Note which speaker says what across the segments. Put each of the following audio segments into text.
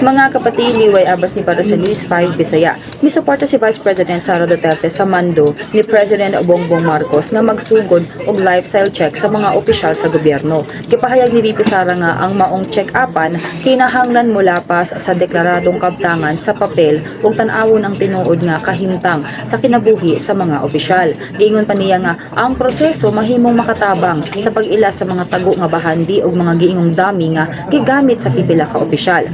Speaker 1: Mga kapatid, liway abas ni para sa News 5 Bisaya. May suporta si Vice President Sara Duterte sa mando ni President Bongbong Marcos nga magsugod og lifestyle check sa mga opisyal sa gobyerno. Gipahayag ni VP Sara nga ang maong check-upan kinahanglan mula pas sa deklaradong kabtangan sa papel ug tan-awon ang tinuod nga kahimtang sa kinabuhi sa mga opisyal. Giingon pa niya nga ang proseso mahimong makatabang sa pag-ila sa mga tago nga bahandi ug mga giingong dami nga gigamit sa pipila ka opisyal.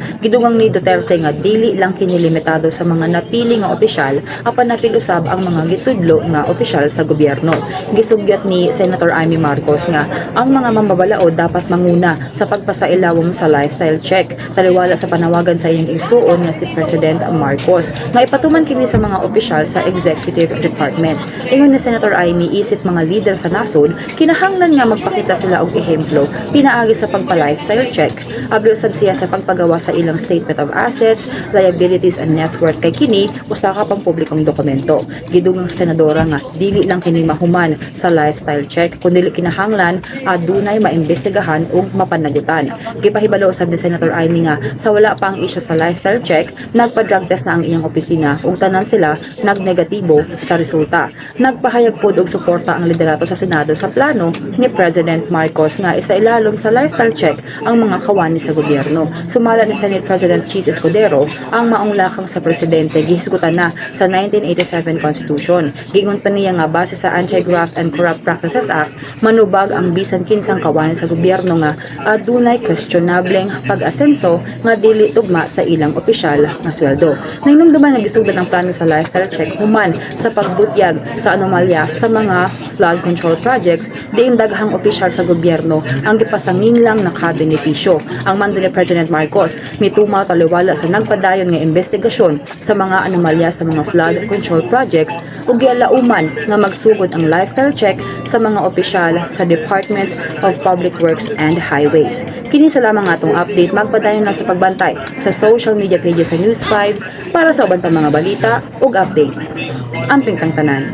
Speaker 1: Gidugang ni Duterte nga dili lang kini limitado sa mga napili nga opisyal apan napig-usab ang mga gitudlo nga opisyal sa gobyerno. Gisugyot ni Senator Amy Marcos nga ang mga mambabalaod dapat manguna sa pagpasailawom sa lifestyle check taliwala sa panawagan sa iyang igsuon nga si President Marcos nga ipatuman kini sa mga opisyal sa Executive Department. Ingon ni Senator Amy isip mga leader sa nasod kinahanglan nga magpakita sila og ehemplo pinaagi sa pagpa-lifestyle check. Abli usab siya sa pagpagawa sa ilang statement of assets, liabilities and net worth kay kini usa ka pang publikong dokumento. Gidugang sa senadora nga dili lang kini mahuman sa lifestyle check kundi kinahanglan adunay maimbestigahan ug mapanagutan. Gipahibalo usab ni Senator Amy nga sa wala pa ang issue sa lifestyle check, nagpa-drug test na ang iyang opisina ug tanan sila nagnegatibo sa resulta. Nagpahayag pod og suporta ang liderato sa Senado sa plano ni President Marcos nga isa ilalom sa lifestyle check ang mga kawani sa gobyerno. Sumala ni Senate President Cheese Escudero ang maong lakang sa presidente gihisgutan na sa 1987 Constitution. Gingon pa niya nga base sa Anti-Graft and Corrupt Practices Act, manubag ang bisan kinsang kawani sa gobyerno nga adunay questionableng pag-asenso nga dili tugma sa ilang opisyal nga sweldo. Nainumduman nga gisugdan ang plano sa lifestyle check human sa pagbutyag sa anomalya sa mga flood control projects diin daghang opisyal sa gobyerno ang gipasangin lang nakabenepisyo. Ang mando ni President Marcos mitumaw taliwala sa nagpadayon nga investigasyon sa mga anomalya sa mga flood control projects ug gialauman nga magsugod ang lifestyle check sa mga opisyal sa Department of Public Works and Highways. Kini sa lamang atong update magpadayon lang sa pagbantay sa social media pages sa News 5 para sa uban pa mga balita ug update. Amping tang tanan.